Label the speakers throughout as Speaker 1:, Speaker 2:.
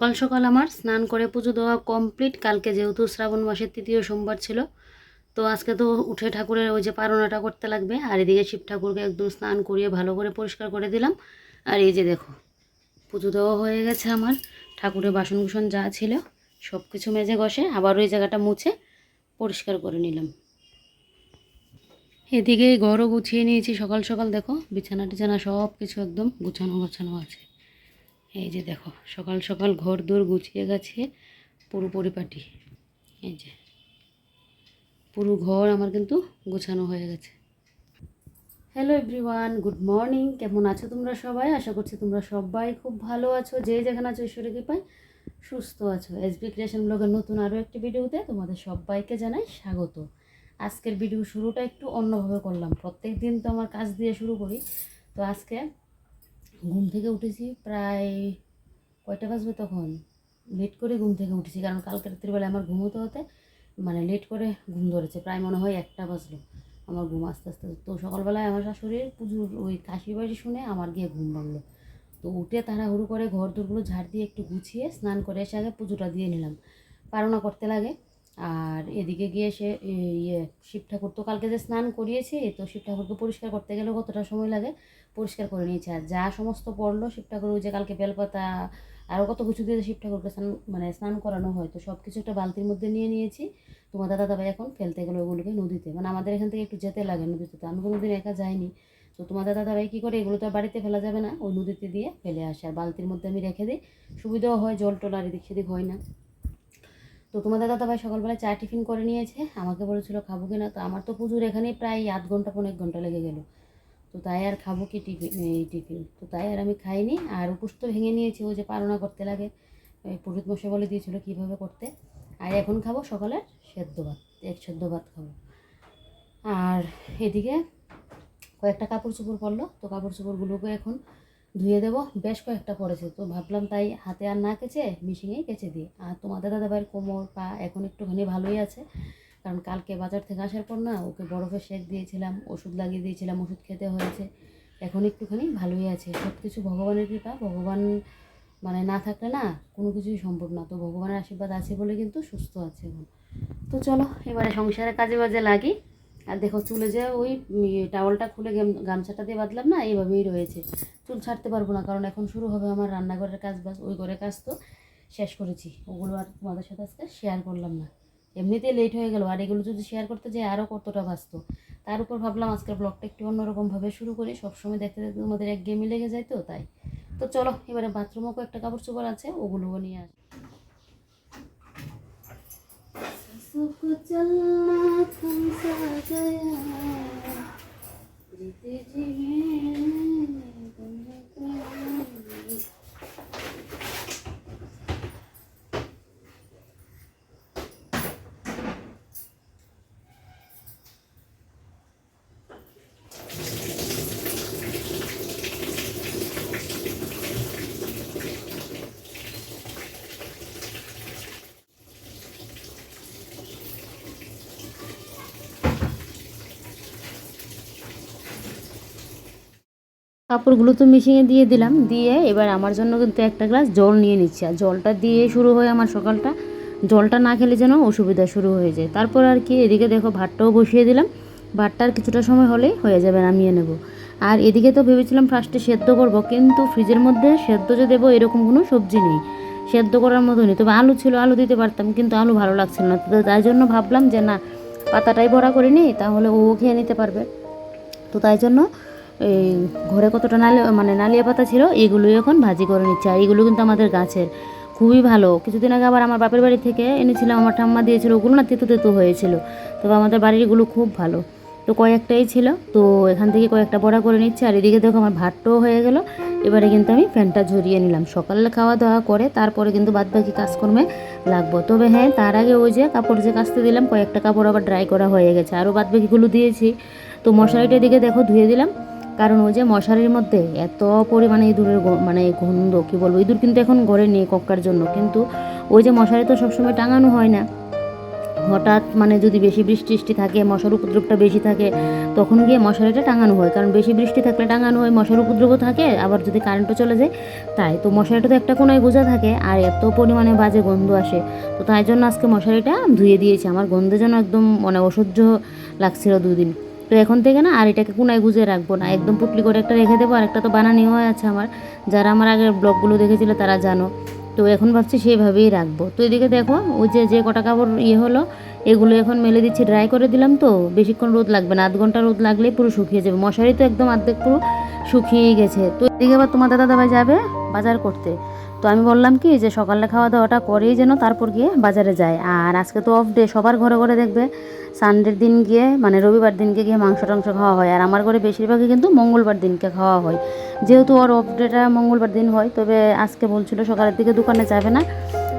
Speaker 1: সকাল সকাল আমার স্নান করে পুজো দেওয়া কমপ্লিট কালকে যেহেতু শ্রাবণ মাসের তৃতীয় সোমবার ছিল, তো আজকে তো উঠে ঠাকুরের ওই যে পারণাটা করতে লাগবে, আর এদিকে শিব ঠাকুরকে একদম স্নান করিয়ে ভালো করে পরিষ্কার করে দিলাম। আর এই যে দেখো, পুজো দেওয়া হয়ে গেছে আমার, ঠাকুরের বাসন কুসন যা ছিল সব কিছু মেজে ঘষে আবার ওই জায়গাটা মুছে পরিষ্কার করে নিলাম। এদিকে ঘরও গুছিয়ে নিয়েছি, সকাল সকাল দেখো, বিছানা টিছানা সব কিছু একদম গুছানো গোছানো আছে। এই যে দেখো, সকাল সকাল ঘর দৌড় গুছিয়ে গেছে পুরো পরিপাটি। এই যে, পুরো ঘর আমার কিন্তু গোছানো হয়ে গেছে। হ্যালো এভরিওয়ান গুড মর্নিং কেমন আছো তোমরা সবাই? আশা করছি তোমরা সবাই খুব ভালো আছো। যে যেখানে আছো, ঈশ্বরের কৃপায় সুস্থ আছো। এসবি ক্রিয়েশন ব্লগের নতুন আরও একটি ভিডিওতে তোমাদের সবাইকে জানাই স্বাগত। আজকের ভিডিও শুরুটা একটু অন্যভাবে করলাম। প্রত্যেক দিন তো আমার কাজ দিয়ে শুরু করি। তো আজকে ঘুম থেকে উঠেছি প্রায় কয়টা বাজবে তখন? লেট করে ঘুম থেকে উঠেছি, কারণ কালকে রাত্রিবেলায় আমার ঘুমোতে হতে হতে মানে লেট করে ঘুম ধরেছে, প্রায় মনে হয় একটা বাজলো। আমার ঘুম আস্তে আস্তে, তো সকালবেলায় আমার শাশুড়ির পুজোর ওই কাশি বাড়ি শুনে আমার গিয়ে ঘুম ভাঙলো। তো উঠে তাড়াহুড়ো করে ঘর দোরগুলো ঝাড় দিয়ে একটু গুছিয়ে স্নান করে এসে আগে পুজোটা দিয়ে নিলাম। পারনা করতে লাগে, আর এদিকে গিয়ে সে ইয়ে শিব ঠাকুর তো কালকে যে স্নান করিয়েছি, তো শিব ঠাকুরকে পরিষ্কার করতে গেলে কতটা সময় লাগে পরিষ্কার করে নিয়েছে। আর যা সমস্ত পড়ল শিব ঠাকুর যে কালকে বেলপাতা আরও কত কিছু দিয়ে শিব ঠাকুরকে স্নান মানে স্নান করানো হয় তো সব কিছু একটা বালতির মধ্যে নিয়ে নিয়েছি। তোমার দাদা দাদাভাই এখন ফেলতে গেলো ওগুলোকে নদীতে। মানে আমাদের এখান থেকে একটু যেতে লাগে নদীতে তো, আমি কোনোদিন একা যাইনি। তো তোমার দাদা দাদাভাই কী করে, এগুলো তো বাড়িতে ফেলা যাবে না, ওই নদীতে দিয়ে ফেলে আসে। আর বালতির মধ্যে আমি রেখে দিই, সুবিধাও হয় জল টল আর এদিক সেদিক হয় না। তো তোমাদের দাদা ভাই সকালবেলা চা টিফিন করে নিয়েছে, আমাকে বলেছিল খাব কি না তো আমার তো পুজোর এখানেই প্রায় আধ ঘণ্টা, পনেরো ঘণ্টা লেগে গেল। তো তাই আর খাব কি টিফিন? এই টিফিন। তো তাই আর আমি খাইনি। আর উপোস তো ভেঙে নিয়েছি, ও যে পালনা করতে লাগে। পুরোহিত মশাই বলে দিয়েছিল কীভাবে করতে। আর এখন খাব সকালের সেদ্ধ ভাত, এক সেদ্ধ ভাত খাব। আর এদিকে কয়েকটা কাপড় চোপড় পরলো, তো কাপড় চোপড়গুলোকে এখন ধুয়ে দেবো। বেশ কয়েকটা পড়েছে তো ভাবলাম তাই হাতে আর না কেচে মেশিনেই কেচে দিই। আর তোমাদের দাদাভাইয়ের কোমর পা এখন একটুখানি ভালোই আছে। কারণ কালকে বাজার থেকে আসার পর না ওকে বরফের শেক দিয়েছিলাম, ওষুধ লাগিয়ে দিয়েছিলাম, ওষুধ খেতে হয়েছে। এখন একটুখানি ভালোই আছে। সব কিছু ভগবানের কৃপা, ভগবান মানে না থাকলে না কোনো কিছুই সম্ভব না। তো ভগবানের আশীর্বাদ আছে বলে কিন্তু সুস্থ আছে এখন। তো চলো, এবারে সংসারে কাজে বাজে লাগি। আর দেখো চুলে যে ওই টাওয়ালটা খুলে গাম- গামছাটা দিয়ে বাঁধলাম না, এইভাবেই রয়েছে। চুল ছাড়তে পারব না, কারণ এখন শুরু হবে আমার রান্নাঘরের কাজ বাজ, ওই ঘরের কাজ তো শেষ করেছি। ওগুলো আর তোমাদের সাথে আজকে শেয়ার করলাম না। এমনিতেই লেট হয়ে গেল আর এগুলো যদি শেয়ার করতে যাই আরও কতটা বাঁচত তার উপর ভাবলাম আজকের ব্লগটা একটু অন্যরকমভাবে শুরু করি সবসময় দেখতে দেখতে তোমাদের এক গেমই লেগে যায় তো তাই তো চলো এবারে বাথরুমও একটা কাপড় চোপড় আছে ওগুলোও নিয়ে আস सबको चलना थम सा गया কাপড়গুলো তো মিশিয়ে দিয়ে দিলাম, দিয়ে এবার আমার জন্য কিন্তু একটা গ্লাস জল নিয়ে নিচ্ছি। আর জলটা দিয়ে শুরু হয় আমার সকালটা। জলটা না খেলে যেন অসুবিধা শুরু হয়ে যায়। তারপর আর কি এদিকে দেখো ভাতটাও বসিয়ে দিলাম। ভাতটার কিছুটা সময় হলেই হয়ে যাবে, নামিয়ে নেব। আর এদিকে তো ভেবেছিলাম ফার্স্টে সেদ্ধ করব, কিন্তু ফ্রিজের মধ্যে সেদ্ধ যে দেবো এরকম কোনো সবজি নেই। সেদ্ধ করার মতো নেই। তবে আলু ছিল, আলু দিতে পারতাম, কিন্তু আলু ভালো লাগছিল না। তো তাই জন্য ভাবলাম যে না, পাতাটাই ভরা করে নিই, তাহলে ও খেয়ে নিতে পারবে। তো তাই জন্য এই ঘরে কতটা নালি মানে নালিয়া পাতা ছিল এগুলোই এখন ভাজি করে নিচ্ছে। আর এগুলো কিন্তু আমাদের গাছের। খুবই ভালো। কিছুদিন আগে আবার আমার বাপের বাড়ি থেকে এনেছিলাম, আমার ঠাম্মা দিয়েছিল, ওগুলো না তেতো তেতো হয়েছিল। তবে আমাদের বাড়িরগুলো খুব ভালো। তো কয়েকটাই ছিল, তো এখান থেকে কয়েকটা বড়া করে নিচ্ছে। আর এদিকে দেখো আমার ভাতটাও হয়ে গেল। এবারে কিন্তু আমি ফ্যানটা ঝরিয়ে নিলাম। সকালে খাওয়া দাওয়া করে তারপরে কিন্তু বাদবাকি কাজকর্মে লাগবো। তবে হ্যাঁ তার আগে ওই যে কাপড় যে কাচতে দিলাম, কয়েকটা কাপড় আবার ড্রাই করা হয়ে গেছে। আরও বাদবাকিগুলো দিয়েছি। তো মশারিটা দিকে দেখো ধুয়ে দিলাম। কারণ ওই যে মশারির মধ্যে এত পরিমাণে ইঁদুরের মানে গন্ধ, কি বলব? ইঁদুর কিন্তু এখন ঘরে নেই কক্কার জন্য। কিন্তু ওই যে মশারি তো সবসময় টাঙানো হয় না। হঠাৎ মানে যদি বেশি বৃষ্টি টিষ্টি থাকে, মশার উপদ্রবটা বেশি থাকে, তখন গিয়ে মশারিটা টাঙানো হয়। কারণ বেশি বৃষ্টি থাকলে টাঙানো হয়, মশার উপদ্রবও থাকে, আবার যদি কারেন্টও চলে যায়, তাই তো মশারিটা তো একটা কোনায় গোজা থাকে, আর এত পরিমাণে বাজে গন্ধ আসে। তো তাই জন্য আজকে মশারিটা ধুয়ে দিয়েছি। আমার গন্ধের জন্য একদম মানে অসহ্য লাগছিল দুদিন। তো এখন থেকে না আর এটাকে কোনায় গুজে রাখব না। একদম পুটলি করে একটা রেখে দেবো, আর একটা তো বানানিও আছে আমার। যারা আমার আগের ব্লগগুলো দেখেছিল তারা জানো। তো এখন ভাবছি সেইভাবেই রাখব। তো এদিকে দেখো, ওই যে যে কটা কাপড় ইয়ে হলো, এগুলো এখন মেলে দিচ্ছি ড্রাই করে দিলাম তো। বেশিক্ষণ রোদ লাগবে না, আধ ঘণ্টা রোদ লাগলেই পুরো শুকিয়ে যাবে। মশারি তো একদম অর্ধেক পুরো শুকিয়েই গেছে। তো এদিকে আবার তোমার দাদা দাবাই যাবে বাজার করতে। তো আমি বললাম কি, যে সকালে খাওয়া দাওয়াটা করেই যেন তারপর গিয়ে বাজারে যায়। আর আজকে তো অফ ডে সবার ঘরে ঘরে দেখবে। সানডের দিন গিয়ে মানে রবিবার দিনকে গিয়ে মাংস টাংস খাওয়া হয়। আর আমার ঘরে বেশিরভাগই কিন্তু মঙ্গলবার দিনকে খাওয়া হয়। যেহেতু ওর অফ ডেটা মঙ্গলবার দিন হয়, তবে আজকে বলছিল সকালের দিকে দোকানে যাবে না,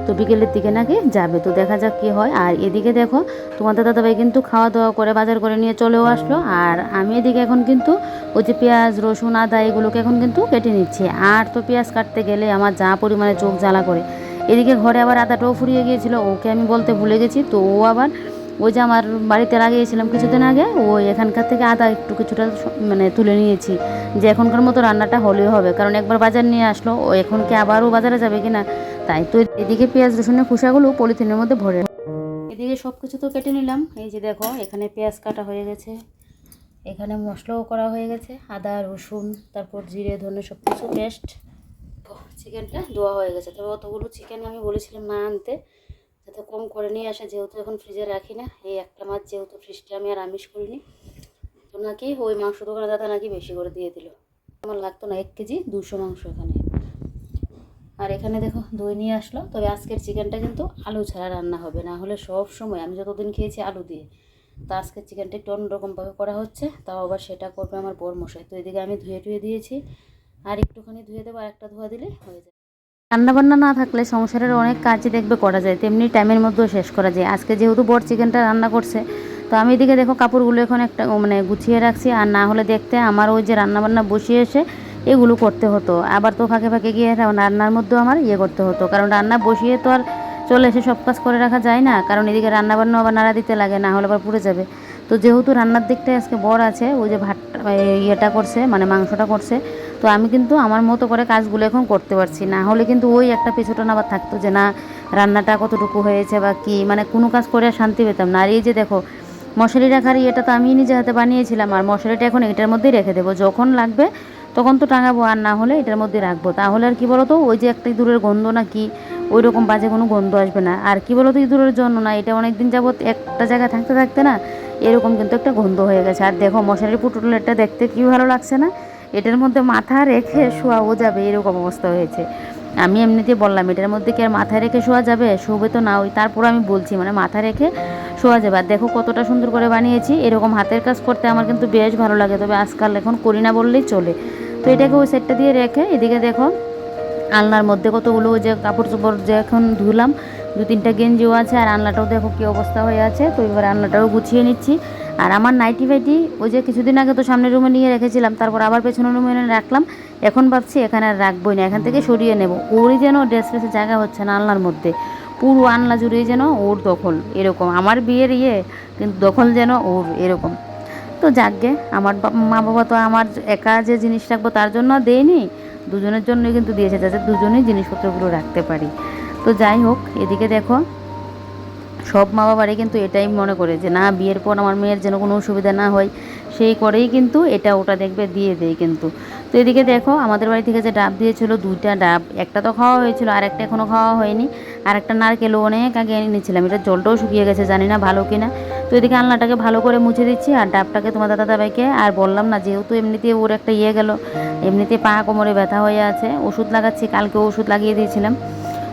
Speaker 1: তো বিকেলের দিকে নাকি যাবে। তো দেখা যাক কী হয়। আর এদিকে দেখো তোমার দাদা দাদাভাই কিন্তু খাওয়া দাওয়া করে, বাজার করে নিয়ে চলেও আসলো। আর আমি এদিকে এখন কিন্তু ওই যে পেঁয়াজ, রসুন, আদা এগুলোকে এখন কিন্তু কেটে নিচ্ছি। আর তো পেঁয়াজ কাটতে গেলে আমার যা পরিমাণে চোখ জ্বালা করে। এদিকে ঘরে আবার আদাটাও ফুরিয়ে গিয়েছিল, ওকে আমি বলতে ভুলে গেছি। তো ও আবার ওই যে আমার বাড়িতে লাগিয়েছিলাম কিছুদিন আগে, ওই এখানকার থেকে আদা একটু কিছুটা মানে তুলে নিয়েছি। যে এখনকার মতো রান্নাটা হলেও হবে, কারণ একবার বাজার নিয়ে আসলো, ও এখন কি আবারও বাজারে যাবে কি না তাই তো এদিকে পেঁয়াজ, রসুনের খোসাগুলো পলিথিনের মধ্যে ভরে এদিকে সব কিছু তো কেটে নিলাম। এই যে দেখো, এখানে পেঁয়াজ কাটা হয়ে গেছে। এখানে মশলাও করা হয়ে গেছে। আদা, রসুন, তারপর জিরে, ধনে সব কিছু পেস্ট চিকেনটা ধোয়া হয়ে গেছে। তবে অতগুলো চিকেন আমি বলেছিলাম না আনতে। যাতে কম করে নিয়ে আসে, যেহেতু এখন ফ্রিজে রাখি না, এই একটা মাছ যেহেতু ফ্রিজটা আমি আর আমিষ করিনি, তো নাকি ওই মাংস দোকানে দাদা নাকি বেশি করে দিয়ে দিল। আমার লাগতো না এক কেজি দুশো মাংস এখানে। আর এখানে দেখো দই নিয়ে আসলো, তবে আজকের চিকেনটা কিন্তু আলু ছাড়া রান্না হবে, না হলে সব সময় আমি যতদিন খেয়েছি আলু দিয়ে। তা আজকের চিকেনটা একটু অন্যরকমভাবে করা হচ্ছে, তাও আবার সেটা করবে আমার বর মশাই। তো এদিকে আমি ধুয়ে টুয়ে দিয়েছি, আর একটুখানি ধুয়ে দেবো, আর একটা ধোয়া দিলে হয়ে যাবে। রান্নাবান্না না থাকলে সংসারের অনেক কাজই দেখবে করা যায়, তেমনি টাইমের মধ্যেও শেষ করা যায়। আজকে যেহেতু বর চিকেনটা রান্না করছে, তো আমি এদিকে দেখো কাপড়গুলো এখন একটা মানে গুছিয়ে রাখছি, আর না হলে দেখতে আমার ওই যে রান্নাবান্না বসিয়ে এসে এগুলো করতে হতো। আবার তো ফাঁকে ফাঁকে গিয়ে রান্নার মধ্যেও আমার ইয়ে করতে হতো। কারণ রান্না বসিয়ে তো আর চলে এসে সব কাজ করে রাখা যায় না। কারণ এদিকে রান্নাবান্না আবার নাড়া দিতে লাগে, না হলে আবার পুড়ে যাবে। তো যেহেতু রান্নার দিকটাই আজকে বর আছে, ওই যে এই ইয়েটা করছে মানে মাংসটা করছে, তো আমি কিন্তু আমার মতো করে কাজগুলো এখন করতে পারছি না। হলে কিন্তু ওই একটা পেছোটা আবার থাকতো যে, না, রান্নাটা কতটুকু হয়েছে বা কি? মানে কোনো কাজ করে শান্তি পেতাম না। আর এই যে দেখো, মশারি রাখার এটা তো আমি নিজে হাতে বানিয়েছিলাম, আর মশারিটা এখন এটার মধ্যেই রেখে দেবো। যখন লাগবে তখন তো টাঙাবো, আর না হলে এটার মধ্যে রাখব। তাহলে আর কি বলতো, ওই যে একটা ইঁদুরের গন্ধ না কি ওই রকম বাজে কোনো গন্ধ আসবে না। আর কি বলতো ইঁদুরের জন্য না, এটা অনেক দিন যাবত একটা জায়গায় থাকতে থাকতে না এরকম কিন্তু একটা গন্ধ হয়ে গেছে। আর দেখো মশারির পুটুলেরটা দেখতে কি ভালো লাগছে না? এটার মধ্যে মাথা রেখে শোয়াও যাবে এরকম অবস্থা হয়েছে। আমি এমনিতে বললাম এটার মধ্যে কি আর মাথায় রেখে শোয়া যাবে? শোবে তো না ওই তারপর আমি বলছি মানে মাথা রেখে শোয়া যাবে। আর দেখো কতটা সুন্দর করে বানিয়েছি। এরকম হাতের কাজ করতে আমার কিন্তু বেশ ভালো লাগে। তবে আজকাল এখন করি না বললেই চলে। তো এটাকে ওই সেটটা দিয়ে রেখে এদিকে দেখো আলনার মধ্যে কতগুলো ওই যে কাপড় চোপড় যে এখন ধুলাম দু তিনটা গেঞ্জিও আছে আর আলনাটাও দেখো কী অবস্থা হয়ে আছে। তো এবার আলনাটাও গুছিয়ে নিচ্ছি। আর আমার নাইটি ফাইটি, ওই যে কিছুদিন আগে তো সামনের রুমে নিয়ে রেখেছিলাম, তারপর আবার পেছনের রুমে এনে রাখলাম। এখন ভাবছি এখানে আর রাখবোই না, এখান থেকে সরিয়ে নেব। ওরই যেন ড্রেস ফ্রেসে জায়গা হচ্ছে না আনলার মধ্যে। পুরো আলনা জুড়েই যেন ওর দখল, এরকম। আমার বিয়ের ইয়ে কিন্তু দখল যেন ওর, এরকম। তো যাকগে, আমার মা বাবা তো আমার একা যে জিনিস রাখব তার জন্য দেয়নি, দুজনের জন্যই কিন্তু দিয়েছে, যাতে দুজনেই জিনিসপত্রগুলো রাখতে পারি। তো যাই হোক, এদিকে দেখো, সব মা বাবারই কিন্তু এটাই মনে করে যে, না, বিয়ের পর আমার মেয়ের যেন কোনো অসুবিধা না হয়। সেই করেই কিন্তু এটা ওটা দেখবে দিয়ে দেয় কিন্তু। তো এদিকে দেখো, আমাদের বাড়ি থেকে যে ডাব দিয়েছিল, দুইটা ডাব। একটা তো খাওয়া হয়েছিল, আর একটা এখনও খাওয়া হয়নি। আর একটা নারকেলও অনেক আগে এনে নিয়েছিলাম। এটা জলটাও শুকিয়ে গেছে, জানি না ভালো কিনা। তো এদিকে আলনাটাকে ভালো করে মুছে দিচ্ছি, আর ডাবটাকে তোমার দাদা দাদাভাইকে আর বললাম না, যেহেতু এমনিতে ওর একটা ইয়ে গেল, এমনিতে পা কোমরে ব্যথা হয়ে আছে, ওষুধ লাগাচ্ছি, কালকে ওষুধ লাগিয়ে দিয়েছিলাম।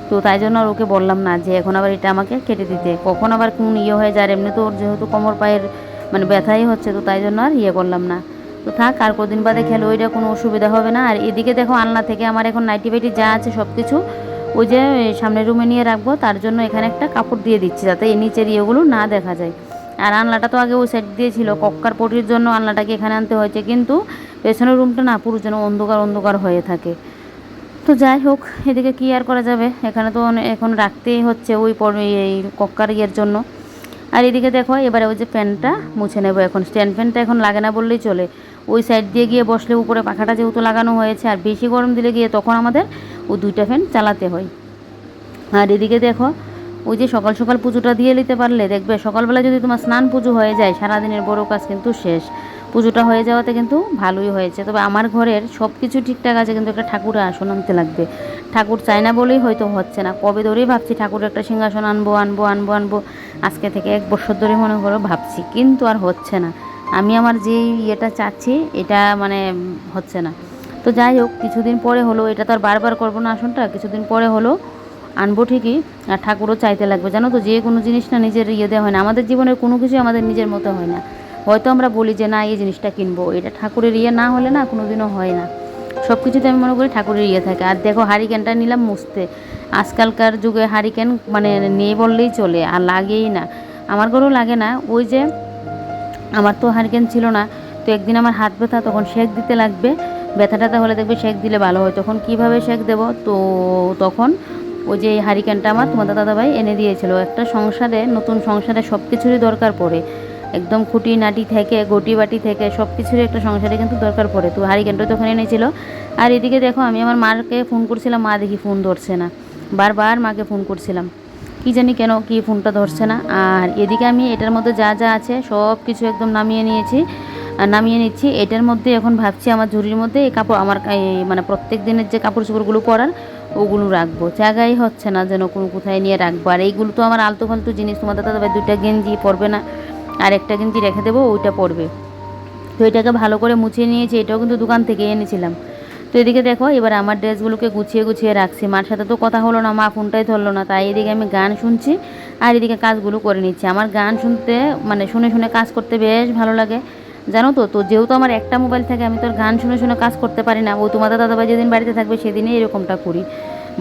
Speaker 1: তো তাই জন্য আর ওকে বললাম না যে এখন আবার এটা আমাকে কেটে দিতে। কখন আবার কোন ইয়ে হয়ে যায় এমনি তো ওর যেহেতু কোমর পায়ের মানে ব্যথাই হচ্ছে, তো তাই জন্য আর ইয়ে করলাম না। তো থাক, আর কদিন বাদে খেলে ওইটা কোনো অসুবিধা হবে না। আর এদিকে দেখো আলনা থেকে আমার এখন নাইটি বাইটি যা আছে সব কিছু ওই যে সামনের রুমে নিয়ে রাখব, তার জন্য এখানে একটা কাপড় দিয়ে দিচ্ছি যাতে এই নিচের ইয়েগুলো না দেখা যায়। আর আলনাটা তো আগে ওই সাইড দিয়ে ছিল, কক্কার পটির জন্য আলনাটাকে এখানে আনতে হয়েছে, কিন্তু পেছনের রুমটা না পুরো যেন অন্ধকার অন্ধকার হয়ে থাকে। তো যাই হোক, এদিকে কি আর করা যাবে? এখানে তো এখন রাখতেই হচ্ছে ওই এই কক্কার ইয়ের জন্য। আর এদিকে দেখো, এবারে ওই যে ফ্যানটা মুছে নেব এখন। স্ট্যান্ড ফ্যানটা এখন লাগে না বললেই চলে। ওই সাইড দিয়ে গিয়ে বসলে উপরে পাখাটা যেহেতু লাগানো হয়েছে, আর বেশি গরম দিলে গিয়ে তখন আমাদের ওই দুইটা ফ্যান চালাতে হয়। আর এদিকে দেখো, ওই যে সকাল সকাল পুজোটা দিয়ে নিতে পারলে দেখবে, সকালবেলা যদি তোমার স্নান পুজো হয়ে যায়, সারাদিনের বড় কাজ কিন্তু শেষ। পুজোটা হয়ে যাওয়াতে কিন্তু ভালোই হয়েছে। তবে আমার ঘরের সব কিছু ঠিকঠাক আছে, কিন্তু একটা ঠাকুরের আসন আনতে লাগবে। ঠাকুর চাই না বলেই হয়তো হচ্ছে না। কবে ধরেই ভাবছি ঠাকুরের একটা সিংহাসন আনব আনব আনব আনব। আজকে থেকে এক বছর ধরে মনে করো ভাবছি, কিন্তু আর হচ্ছে না। আমি আমার যে ইয়েটা চাচ্ছি, এটা মানে হচ্ছে না। তো যাই হোক, কিছুদিন পরে হলো, এটা তো আর বারবার করব না আসনটা, কিছুদিন পরে হলো, আনব ঠিকই, আর ঠাকুরও চাইতে লাগবে। জানো তো, যে কোনো জিনিস না নিজের ইয়ে দেওয়া হয় না। আমাদের জীবনের কোনো কিছু আমাদের নিজের মতো হয় না। হয়তো আমরা বলি যে, না, এই জিনিসটা কিনবো। এটা ঠাকুরের ইয়ে না হলে না কোনো দিনও হয় না। সব কিছুতে আমি মনে করি ঠাকুরের ইয়ে থাকে। আর দেখো, হারিকেনটা নিলাম মুছতে। আজকালকার যুগে হারিকেন মানে নেই বললেই চলে, আর লাগেই না। আমার ঘরেও লাগে না। ওই যে, আমার তো হারিকেন ছিল না। তো একদিন আমার হাত ব্যথা, তখন শেক দিতে লাগবে। ব্যথা ট্যাথা হলে দেখবে শেক দিলে ভালো হয়। তখন কীভাবে শেক দেবো? তো তখন ওই যে হারিকেনটা আমার তোমাদের দাদাভাই এনে দিয়েছিল। একটা সংসারে, নতুন সংসারে সব কিছুরই দরকার পড়ে। একদম খুঁটি নাটি থেকে গটি বাটি থেকে সব কিছুরই একটা সংসারে কিন্তু দরকার পড়ে। তো হারিকেনটা তখন এনেছিল। আর এদিকে দেখো, আমি আমার মাকে ফোন করছিলাম, মা, দেখি ফোন ধরছে না। বারবার মাকে ফোন করছিলাম। কি জানি কেন কি ফোনটা ধরছে না। আর এদিকে আমি এটার মধ্যে যা যা আছে সব কিছু একদম নামিয়ে নিয়েছি। নামিয়ে নিচ্ছি। এটার মধ্যে এখন ভাবছি আমার ঝুড়ির মধ্যে এই কাপড়, আমার মানে প্রত্যেক দিনের যে কাপড় চোপড়গুলো পরার, ওগুলো রাখব। জায়গাই হচ্ছে না যেন কোনো কোথায় নিয়ে রাখব। আর এইগুলো তো আমার আলতু ফালতু জিনিস। তোমাদের দাদা ভাই দুইটা গেঞ্জি পরবে না। আর একটা কিন্তু রেখে দেবো, ওইটা পড়বে। তো এটাকে ভালো করে মুছিয়ে নিয়েছি, এটাও কিন্তু দোকান থেকে এনেছিলাম। তো এদিকে দেখো, এবার আমার ড্রেসগুলোকে গুছিয়ে গুছিয়ে রাখছি। মার সাথে তো কথা হলো না, মা ফোনটাই ধরলো না, তাই এদিকে আমি গান শুনছি আর এদিকে কাজগুলো করে নিচ্ছি। আমার গান শুনতে মানে শুনে শুনে কাজ করতে বেশ ভালো লাগে। জানো তো তো যেহেতু আমার একটা মোবাইল থাকে, আমি তো আর গান শুনে শুনে কাজ করতে পারি না। ও তোমাদের দাদাভাই যেদিন বাড়িতে থাকবে, সেদিনই এরকমটা করি।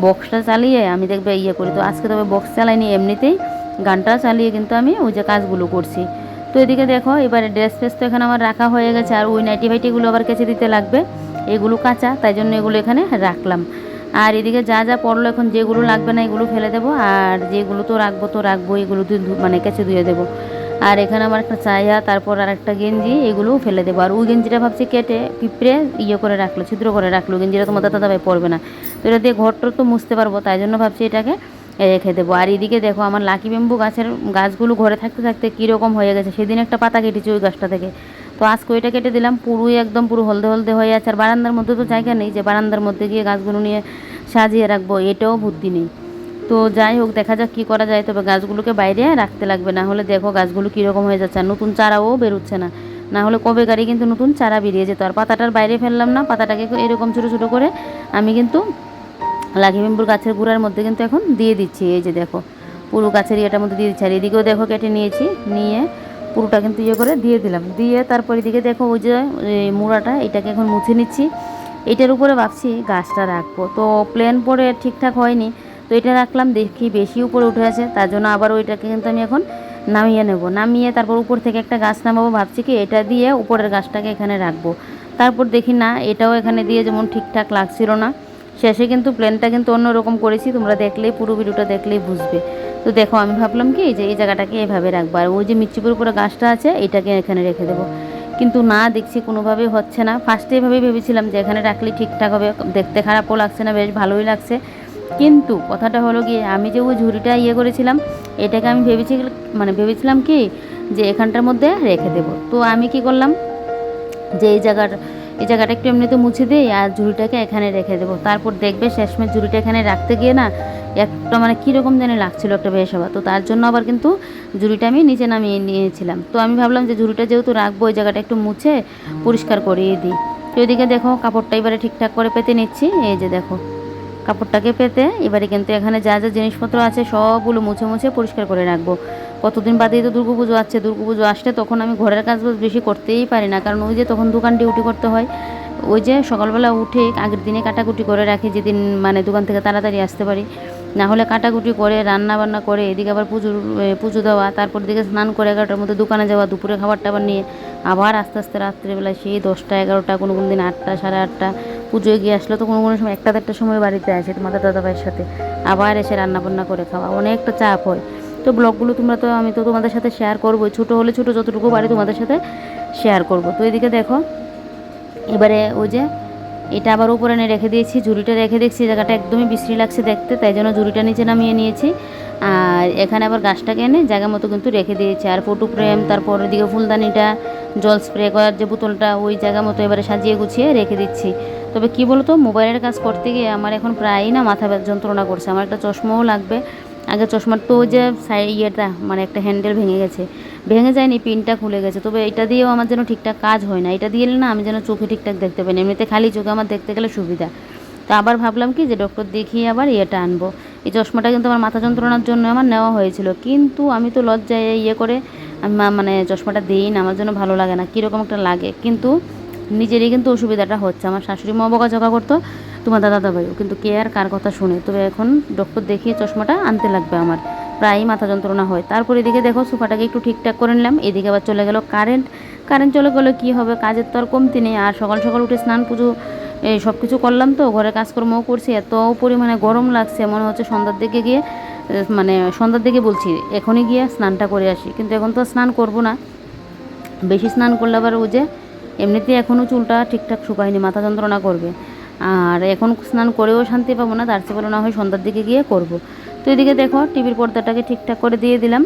Speaker 1: বক্সটা চালিয়ে আমি দেখবে ইয়ে করি। তো আজকে তবে বক্স চালাইনি, এমনিতেই গানটা চালিয়ে কিন্তু আমি ওই যে কাজগুলো করছি। এদিকে দেখো, এবারে ড্রেস ফ্রেস তো এখানে আমার রাখা হয়ে গেছে। আর ওই নাইটি ফাইটিগুলো আবার কেচে দিতে লাগবে। এগুলো কাঁচা, তাই জন্য এগুলো এখানে রাখলাম। আর এদিকে যা যা পড়ল এখন, যেগুলো লাগবে না, এগুলো ফেলে দেবো। আর যেগুলো তো রাখব তো রাখব, এগুলো মানে কেচে ধুয়ে দেবো। আর এখানে আমার একটা চায়া, তারপর আর একটা গেঞ্জি, এগুলোও ফেলে দেবো। আর ওই গেঞ্জিটা ভাবছি কেটে পিঁপড়ে ইয়ে করে রাখল, ছিদ্র করে রাখল। গেঞ্জিটা তোমার দাদা ভাই পড়বে না। তো এটা দিয়ে ঘরটর তো মুছতে পারব, তাই জন্য ভাবছি এটাকে রেখে দেবো। আর এদিকে দেখো আমার লাকি বেম্বু গাছের গাছগুলো ঘরে থাকতে থাকতে কীরকম হয়ে গেছে। সেদিন একটা পাতা কেটেছি ওই গাছটা থেকে। তো আজকে ওইটা কেটে দিলাম। পুরোই একদম পুরো হলদে হলদে হয়ে আছে। আর বারান্দার মধ্যে তো জায়গা নেই যে বারান্দার মধ্যে গিয়ে গাছগুলো নিয়ে সাজিয়ে রাখব। এটাও বুদ্ধি নেই। তো যাই হোক, দেখা যাক কী করা যায়। তবে গাছগুলোকে বাইরে রাখতে লাগবে। না হলে দেখো গাছগুলো কীরকম হয়ে যাচ্ছে। আর নতুন চারাও বেরোচ্ছে না। না হলে কবে গাড়ি কিন্তু নতুন চারা বেরিয়ে যেত। আর পাতাটার বাইরে ফেললাম না। পাতাটাকে এরকম ছোটো ছোটো করে আমি কিন্তু লাকি বেম্বুর গাছের গুঁড়ার মধ্যে কিন্তু এখন দিয়ে দিচ্ছি। এই যে দেখো, পুরো গাছের ইয়েটার মধ্যে দিয়ে দিচ্ছি। আর এদিকেও দেখো কেটে নিয়েছি, নিয়ে পুরোটা কিন্তু ইয়ে করে দিয়ে দিলাম। দিয়ে তারপর এদিকে দেখো ওই যে মুড়াটা, এটাকে এখন মুছে নিচ্ছি। এটার উপরে ভাবছি গাছটা রাখব। তো প্লেন পরে ঠিকঠাক হয়নি। তো এটা রাখলাম, দেখি বেশি উপরে উঠে আছে। তার জন্য আবার ওইটাকে কিন্তু আমি এখন নামিয়ে নেব। নামিয়ে তারপর উপর থেকে একটা গাছ নামাবো ভাবছি কি, এটা দিয়ে উপরের গাছটাকে এখানে রাখব। তারপর দেখি না, এটাও এখানে দিয়ে যেমন ঠিকঠাক লাগছিল না। শেষে কিন্তু প্লেনটা কিন্তু অন্যরকম করেছি। তোমরা দেখলেই, পুরো ভিডিওটা দেখলেই বুঝবে। তো দেখো, আমি ভাবলাম কি, যে এই জায়গাটাকে এভাবে রাখব। আর ওই যে মির্চিপুর উপরে গাছটা আছে, এটাকে এখানে রেখে দেবো। কিন্তু না, দেখছি কোনোভাবেই হচ্ছে না। ফার্স্টে এভাবেই ভেবেছিলাম যে এখানে রাখলে ঠিকঠাক হবে। দেখতে খারাপও লাগছে না, বেশ ভালোই লাগছে। কিন্তু কথাটা হলো গিয়ে আমি যে ওই ঝুড়িটা ইয়ে করেছিলাম, এটাকে আমি ভেবেছি মানে ভেবেছিলাম কি, যে এখানটার মধ্যে রেখে দেবো। তো আমি কি করলাম, যে এই জায়গার এই জায়গাটা একটু এমনিতে মুছে দিই আর ঝুড়িটাকে এখানে রেখে দেবো। তারপর দেখবে শেষমেশ ঝুড়িটা এখানে রাখতে গিয়ে না একটা মানে কীরকম যেন লাগছিল একটা হওয়া তো তার জন্য আবার কিন্তু ঝুড়িটা আমি নিচে নামিয়ে নিয়েছিলাম। তো আমি ভাবলাম যে ঝুড়িটা যেহেতু রাখব ওই জায়গাটা একটু মুছে পরিষ্কার করিয়ে দিই। তো এদিকে দেখো কাপড়টা এবারে ঠিকঠাক করে পেতে নিচ্ছি। এই যে দেখো কাপড়টাকে পেতে। এবারে কিন্তু এখানে যা যা জিনিসপত্র আছে সবগুলো মুছে মুছে পরিষ্কার করে রাখব। কতদিন বাদেই তো দুর্গা পুজো আসছে। দুর্গা পুজো আসলে তখন আমি ঘরের কাজ বেশি করতেই পারি না। কারণ ওই যে তখন দোকান ডিউটি করতে হয়, ওই যে সকালবেলা উঠে আগের দিনে কাটাকুটি করে রাখি, যেদিন মানে দোকান থেকে তাড়াতাড়ি আসতে পারি। না হলে কাটাকুটি করে রান্না বান্না করে, এদিকে আবার পুজোর পুজো দেওয়া, তারপর দিকে স্নান করে এগারোটার মধ্যে দোকানে যাওয়া, দুপুরে খাবার টাবার নিয়ে। আবার আস্তে আস্তে রাত্রিবেলা সেই দশটা, এগারোটা, কোনো কোনো দিন আটটা, সাড়ে আটটা পুজোয় গিয়ে আসলে তো কোনো কোনো সময় একটা দেড়টার সময় বাড়িতে আসে তোমাদের দাদাভাইয়ের সাথে। আবার এসে রান্না বান্না করে খাওয়া, অনেকটা চাপ হয়। তো ব্লগগুলো তোমরা তো, আমি তো তোমাদের সাথে শেয়ার করব ছোটো হলে ছোটো যতটুকু পারি তোমাদের সাথে শেয়ার করব। তো এদিকে দেখো, এবারে ওই যে এটা আবার উপরে এনে রেখে দিয়েছি, ঝুড়িটা রেখে দেখছি জায়গাটা একদমই বিশ্রী লাগছে দেখতে, তাই জন্য ঝুড়িটা নিচে নামিয়ে নিয়েছি। আর এখানে আবার গাছটাকে এনে জায়গা মতো কিন্তু রেখে দিয়েছি। আর ফটো ফ্রেম, তারপর এদিকে ফুলদানিটা, জল স্প্রে করার যে বোতলটা, ওই জায়গা মতো এবারে সাজিয়ে গুছিয়ে রেখে দিচ্ছি। তবে কি বলতো, মোবাইলের কাজ করতে গিয়ে আমার এখন প্রায়ই না মাথা যন্ত্রণা করছে। আমার একটা চশমাও লাগবে। আগে চশমার তো যে সাই ইয়েটা মানে একটা হ্যান্ডেল ভেঙে গেছে। ভেঙে যায়নি, পিনটা খুলে গেছে। তবে এটা দিয়েও আমার যেন ঠিকঠাক কাজ হয় না। এটা দিয়ে না আমি যেন চোখে ঠিকঠাক দেখতে পাই না। এমনিতে খালি চোখে আমার দেখতে গেলে সুবিধা। তো আবার ভাবলাম কি যে ডক্টর দেখিয়ে আবার ইয়েটা আনব। এই চশমাটা কিন্তু আমার মাথা যন্ত্রণার জন্য আমার নেওয়া হয়েছিল। কিন্তু আমি তো লজ্জায় ইয়ে করে, আমি মানে চশমাটা দিই না। আমার জন্য ভালো লাগে না। কীরকম একটা লাগে। কিন্তু নিজেরই কিন্তু অসুবিধাটা হচ্ছে। আমার শাশুড়ি মা বকা বকাঝকা করতো, তোমার দাদা দাদাভাইও। কিন্তু কে আর কার কথা শুনে? তবে এখন ডক্টর দেখিয়ে চশমাটা আনতে লাগবে আমার। প্রায়ই মাথা যন্ত্রণা হয়। তারপর এদিকে দেখো, সোফাটাকে একটু ঠিকঠাক করে নিলাম। এদিকে আবার চলে গেল কারেন্ট কারেন্ট চলে গেলে কী হবে? কাজের তো আর কমতি নেই। আর সকাল সকাল উঠে স্নান, পুজো, এই সব কিছু করলাম তো। ঘরে কাজকর্মও করছি। এত পরিমাণে গরম লাগছে। মনে হচ্ছে সন্ধ্যার দিকে গিয়ে মানে সন্ধ্যার দিকে বলছি, এখনই গিয়ে স্নানটা করে আসি। কিন্তু এখন তো স্নান করব না। বেশি স্নান করলে আবার ওই যে এমনিতেই এখনও চুলটা ঠিকঠাক শুকায়নি, মাথা যন্ত্রণা করবে। আর এখন স্নান করেও শান্তি পাবো না, তার চেয়ে না হয় সন্ধ্যার দিকে গিয়ে করব। তো এদিকে দেখো, টিভির পর্দাটাকে ঠিকঠাক করে দিয়ে দিলাম।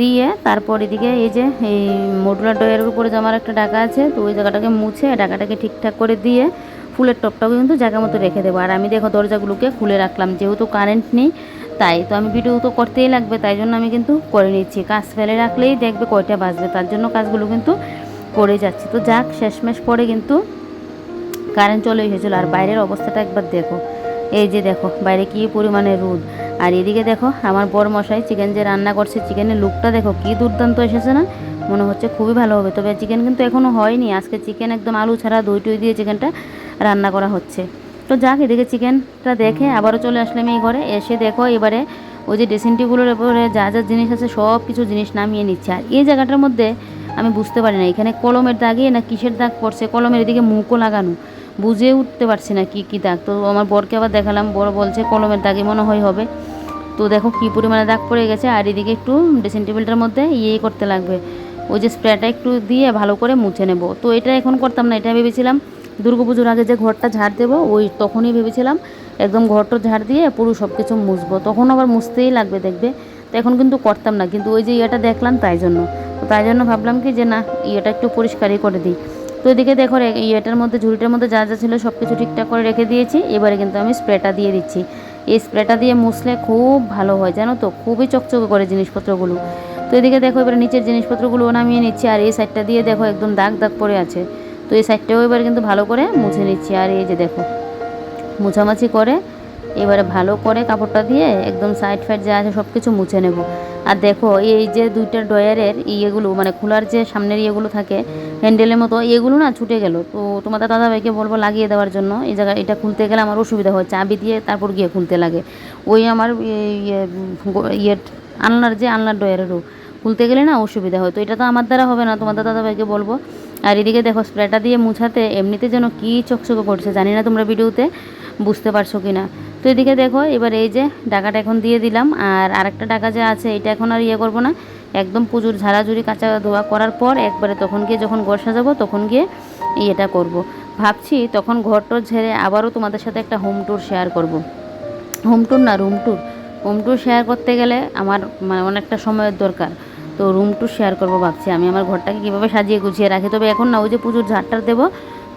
Speaker 1: দিয়ে তারপর এদিকে এই যে, এই মডুলার ডয়ের উপরে যে আমার একটা ডাকা আছে, তো ওই জায়গাটাকে মুছে ডাকাটাকে ঠিকঠাক করে দিয়ে ফুলের টপটাকে কিন্তু জায়গা মতো রেখে দেবো। আর আমি দেখো দরজাগুলোকে খুলে রাখলাম, যেহেতু কারেন্ট নেই, তাই তো আমি ভিডিও তো করতেই লাগবে, তাই জন্য আমি কিন্তু করে নিচ্ছি। কাজ ফেলে রাখলেই দেখবে কয়টা বাজবে, তার জন্য কাজগুলো কিন্তু করে যাচ্ছি। তো যাক, শেষমেশ পরে কিন্তু কারেন্ট চলে এসেছিল। আর বাইরের অবস্থাটা একবার দেখো। এই যে দেখো, বাইরে কী পরিমাণে রোদ। আর এদিকে দেখো, আমার বড় মশাই চিকেন যে রান্না করছে চিকেনের লুকটা দেখো, কী দুর্দান্ত এসেছে না? মনে হচ্ছে খুবই ভালো হবে। তবে চিকেন কিন্তু এখনও হয়নি। আজকে চিকেন একদম আলু ছাড়া দই টই দিয়ে চিকেনটা রান্না করা হচ্ছে। তো যাক, এদিকে চিকেনটা দেখে আবারও চলে আসলাম এই ঘরে। এসে দেখো এবারে ওই যে ড্রেসিং টেবিলের উপরে যা যা জিনিস আছে সব কিছু জিনিস নামিয়ে নিচ্ছে। আর এই জায়গাটার মধ্যে আমি বুঝতে পারি না, এখানে কলমের দাগে না কিসের দাগ পড়ছে? কলমের এদিকে মুখও লাগানো, বুঝে উঠতে পারছি না কি কি দাগ। তো আমার বরকে আবার দেখালাম বড় বলছে কলমের দাগে মনে হয় হবে। তো দেখো কী পরিমাণে দাগ পড়ে গেছে, আর এদিকে একটু ড্রেসিং টেবিলটার মধ্যে ইয়ে করতে লাগবে। ওই যে স্প্রেটা একটু দিয়ে ভালো করে মুছে নেব। তো এটা এখন করতাম না, এটা ভেবেছিলাম দুর্গাপুজোর আগে যে ঘরটা ঝাড় দেবো, ওই তখনই ভেবেছিলাম একদম ঘরটা ঝাড় দিয়ে পুরো সব কিছু মুছবো। তখন আবার মুছতেই লাগবে দেখবে। তো এখন কিন্তু করতাম না, কিন্তু ওই যে ইয়েটা দেখলাম তাই জন্য। তাই জন্য ভাবলাম কি যে না, ইয়েটা একটু পরিষ্কারই করে দিই। তো এদিকে দেখো ইয়েটার মধ্যে, ঝুড়িটার মধ্যে যা যা ছিল সব কিছু ঠিকঠাক করে রেখে দিয়েছি। এবারে কিন্তু আমি স্প্রেটা দিয়ে দিচ্ছি। এই স্প্রেটা দিয়ে মুছলে খুব ভালো হয়, জানো তো? খুবই চকচকে করে জিনিসপত্রগুলো। তো এদিকে দেখো, এবারে নিচের জিনিসপত্রগুলো নামিয়ে নিচ্ছি, আর এই সাইডটা দিয়ে দেখো, একদম দাগ দাগ পড়ে আছে। তো এই সাইডটাও এবার কিন্তু ভালো করে মুছে নিচ্ছি। আর এই যে দেখো, মুছামাছি করে, এবারে ভালো করে কাপড়টা দিয়ে একদম সাইড ফাইড যা আছে সব কিছু মুছে নেব। আর দেখো, এই যে দুইটা ডয়ারের ইয়েগুলো মানে খোলার যে সামনের ইয়েগুলো থাকে হ্যান্ডেলের মতো, এগুলো না ছুটে গেল। তো তোমাদের দাদাভাইকে বলব লাগিয়ে দেওয়ার জন্য। এই জায়গায় এটা খুলতে গেলে আমার অসুবিধা হয় চাবি দিয়ে তারপর গিয়ে খুলতে লাগে। ওই আমার ইয়ে ইয়ে আনলার যে আনলার ডয়ারেরও খুলতে গেলে না অসুবিধা হয়। তো এটা তো আমার দ্বারা হবে না, তোমাদের দাদাভাইকে বলব। আর এদিকে দেখো, স্প্রেটা দিয়ে মুছাতে এমনিতে যেন কী চকচকে করছে, জানি না তোমরা ভিডিওতে বুঝতে পারছ কি না তো এদিকে দেখো, এবার এই যে ডাকাটা এখন দিয়ে দিলাম, আর আরেকটা ডাকা যে আছে, এটা এখন আর ইয়ে করব না। একদম পুজোর ঝাড়াঝুড়ি কাঁচা ধোয়া করার পর একবারে তখন গিয়ে যখন ঘর সাজাবো, তখন গিয়ে ইয়েটা করব। ভাবছি তখন ঘর টর ঝেড়ে আবারও তোমাদের সাথে একটা হোম ট্যুর শেয়ার করব। হোম ট্যুর না room tour home tour share করতে গেলে আমার মানে অনেকটা সময়ের দরকার। তো রুম ট্যুর শেয়ার করব ভাবছি। আমি আমার ঘরটাকে কীভাবে সাজিয়ে গুছিয়ে রাখি? তবে এখন না, ওই যে পুজোর ঝাড়টা দেবো,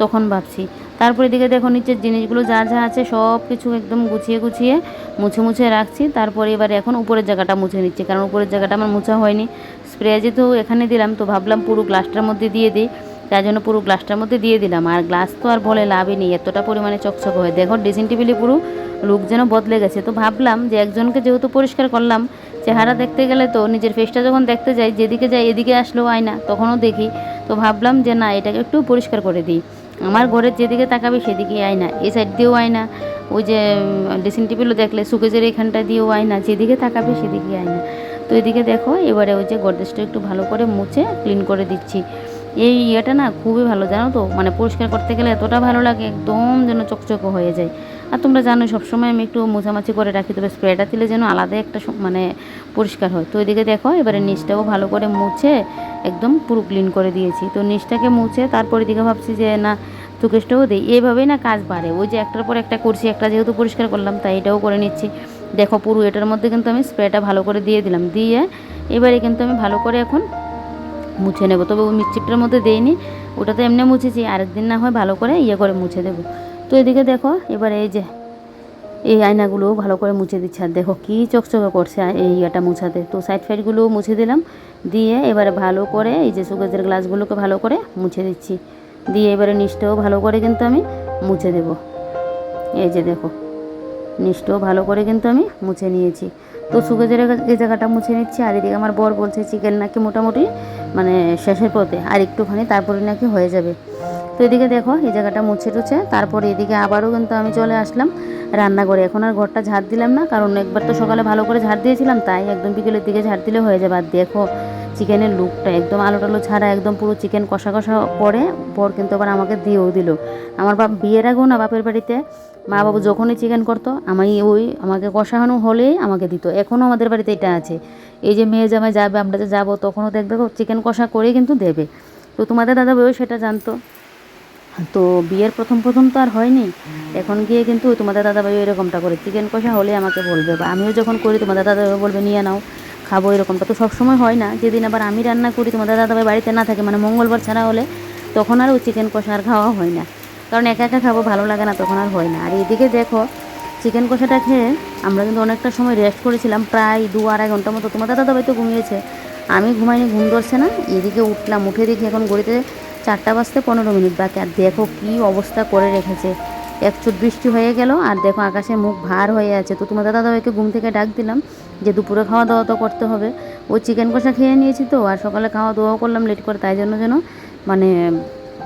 Speaker 1: তখন ভাবছি। তারপরে এদিকে দেখো নিচের জিনিসগুলো যা যা আছে, সব কিছু একদম গুছিয়ে গুছিয়ে মুছে মুছে রাখছি। তারপরে এবারে এখন উপরের জায়গাটা মুছে নিচ্ছি, কারণ উপরের জায়গাটা আমার মোছা হয়নি। স্প্রে যেহেতু এখানে দিলাম, তো ভাবলাম পুরো গ্লাসটার মধ্যে দিয়ে দিই। তাই জন্য পুরো গ্লাসটার মধ্যে দিয়ে দিলাম। আর গ্লাস তো আর বলে লাভই নেই, এতটা পরিমাণে চকচক হয়। দেখো ড্রেসিং টেবিলে পুরো লুক যেন বদলে গেছে। তো ভাবলাম যে একজনকে যেহেতু পরিষ্কার করলাম, চেহারা দেখতে গেলে তো নিজের ফেসটা যখন দেখতে যাই, যেদিকে যাই এদিকে আসলেও আয়না, তখনও দেখি। তো ভাবলাম যে না, এটাকে একটু পরিষ্কার করে দিই। আমার ঘরের যেদিকে তাকাবে সেদিকেই আয়না, এই সাইড দিয়েও আয়না, ওই যে ড্রেসিং টেবিলও দেখলে সুকেজের এখানটা দিয়েও আয়না, যেদিকে তাকাবে সেদিকেই আয়না। তো এদিকে দেখো, এবারে ওই যে গডরেজটা একটু ভালো করে মুছে ক্লিন করে দিচ্ছি। এই ইয়েটা না খুবই ভালো, জানো তো? মানে পরিষ্কার করতে গেলে এতটা ভালো লাগে, একদম যেন চকচকে হয়ে যায়। আর তোমরা জানো, সবসময় আমি একটু মোছামাছি করে রাখি, তবে স্প্রেটা দিলে যেন আলাদা একটা মানে পরিষ্কার হয়। তো এদিকে দেখো, এবারে নিচটাও ভালো করে মুছে একদম পুরো ক্লিন করে দিয়েছি। তো নিচটাকে মুছে তারপর এদিকে ভাবছি যে, না টুকেসটাও দিই। এইভাবেই না কাজ বাড়ে। ওই যে একটার পর একটা করছি, একটা যেহেতু পরিষ্কার করলাম, তাই এটাও করে নিচ্ছি। দেখো, পুরো এটার মধ্যে কিন্তু আমি স্প্রেটা ভালো করে দিয়ে দিলাম। দিয়ে এবারে কিন্তু আমি ভালো করে এখন মুছে নেব। তবে ওই মিক্সিপটার মধ্যে দেইনি, ওটাতে এমনি মুছেছি। আরেকদিন না হয় ভালো করে ইয়ে করে মুছে দেবো। তো এদিকে দেখো, এবারে এই যে, এই আয়নাগুলোও ভালো করে মুছে দিচ্ছে। আর দেখো কী চকচকে করছে এই ইয়েটা মুছাতে। তো সাইড ফাইডগুলোও মুছে দিলাম, দিয়ে এবারে ভালো করে এই যে সুগেজের গ্লাসগুলোকে ভালো করে মুছে দিচ্ছি। দিয়ে এবারে নিচটাও ভালো করে কিন্তু আমি মুছে দেব। এই যে দেখো, নিচটাও ভালো করে কিন্তু আমি মুছে নিয়েছি। তো সুগেজের এই জায়গাটা মুছে নিচ্ছি, আর এদিকে আমার বর বলছে, চিকেন নাকি মোটামুটি মানে শেষের পথে, আর একটুখানি তারপরে নাকি হয়ে যাবে। তো এদিকে দেখো, এই জায়গাটা মুছে টুছে। তারপরে এদিকে আবারও কিন্তু আমি চলে আসলাম রান্নাঘরে। এখন আর ঘরটা ঝাড় দিলাম না, কারণ একবার তো সকালে ভালো করে ঝাড় দিয়েছিলাম, তাই একদম বিকেলের দিকে ঝাড় দিলে হয়ে যাবে। আর দেখো, চিকেনের লুকটা একদম আলো টালো ছাড়া একদম পুরো চিকেন কষা কষা পরে পর কিন্তু আবার আমাকে দিয়েও দিল। আমার বাপ বিয়ের আগেও না বাপের বাড়িতে, মা বাবু যখনই চিকেন করতো, আমি ওই আমাকে কষানো হলেই আমাকে দিত। এখনও আমাদের বাড়িতে এটা আছে। এই যে মেয়ে জামাই যাবে, আমরা যে যাব, তখনও দেখবে চিকেন কষা করেই কিন্তু দেবে। তো তোমাদের দাদা বউ সেটা জানতো। তো বিয়ের প্রথম প্রথম তো আর হয়নি। এখন গিয়ে কিন্তু তোমাদের দাদাভাই এরকমটা করে। চিকেন কষা হলে আমাকে বলবে। বা আমিও যখন করি, তোমাদের দাদাভাই বলবে, নিয়ে নাও, খাব এরকমটা। তো সবসময় হয় না। যেদিন আবার আমি রান্না করি, তোমাদের দাদাভাই বাড়িতে না থাকে মানে মঙ্গলবার ছাড়া হলে, তখন আর ওই চিকেন কষা আর খাওয়া হয় না। কারণ একা একা খাব, ভালো লাগে না, তখন আর হয় না। আর এদিকে দেখো, চিকেন কষাটা খেয়ে আমরা কিন্তু অনেকটা সময় রেস্ট করেছিলাম, প্রায় দু আড়াই ঘণ্টা মতো। তোমাদের দাদাভাই তো ঘুমিয়েছে। আমি ঘুমাইনি, ঘুম ধরছে না। এদিকে উঠলাম, উঠে দেখি এখন গড়িতে চারটা বাজতে পনেরো মিনিট বাকি। আর দেখো কি অবস্থা করে রেখেছে। একচুট বৃষ্টি হয়ে গেল, আর দেখো আকাশে মুখ ভার হয়ে আছে। তো তোমাদের দাদাভাইকে ঘুম থেকে ডাক দিলাম যে দুপুরে খাওয়া দাওয়া তো করতে হবে। ও চিকেন কষা খেয়ে নিয়েছি তো, আর সকালে খাওয়া দাওয়াও করলাম লেট করে, তাই জন্য যেন মানে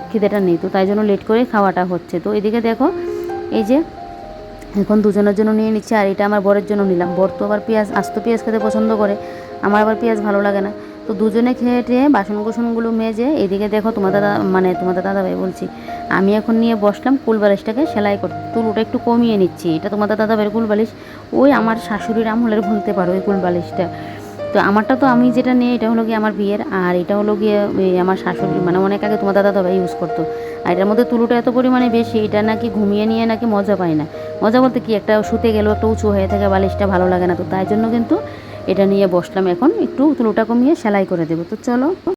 Speaker 1: খিদেটা নেই। তো তাই জন্য লেট করে খাওয়াটা হচ্ছে। তো এদিকে দেখো, এই যে এখন দুজনের জন্য নিয়ে নিচ্ছি, আর এটা আমার বরের জন্য নিলাম। বর তো আবার পেঁয়াজ, আস্ত পেঁয়াজ খেতে পছন্দ করে। আমার আবার পেঁয়াজ ভালো লাগে না। তো দুজনে খেয়ে টেয়ে বাসন কুসনগুলো মেজে এদিকে দেখো তোমাদের দাদা মানে তোমাদের দাদাভাই বলছি, আমি এখন নিয়ে বসলাম কুলবালিশটাকে সেলাই করতে। তুলোটা একটু কমিয়ে নিচ্ছি, এটা তোমাদের দাদাভাইয়ের কুলবালিশ, ওই আমার শাশুড়ির আমলের বলতে পারো ওই কুলবালিশটা। তো আমারটা তো আমি যেটা নিয়ে, এটা হলো গিয়ে আমার বিয়ের, আর এটা হলো গিয়ে আমার শাশুড়ি মানে অনেক আগে তোমার দাদা দাদাভাই ইউজ করতো। আর এটার মধ্যে তুলোটা এত পরিমাণে বেশি, এটা নাকি ঘুমিয়ে নিয়ে নাকি মজা পায় না। মজা বলতে কি, একটা শুতে গেলেও একটা উঁচু হয়ে থাকে, বালিশটা ভালো লাগে না তো, তাই জন্য কিন্তু এটা নিয়ে বসলাম এখন একটু তুলোটা কমিয়ে সেলাই করে দেবো। তো চলো।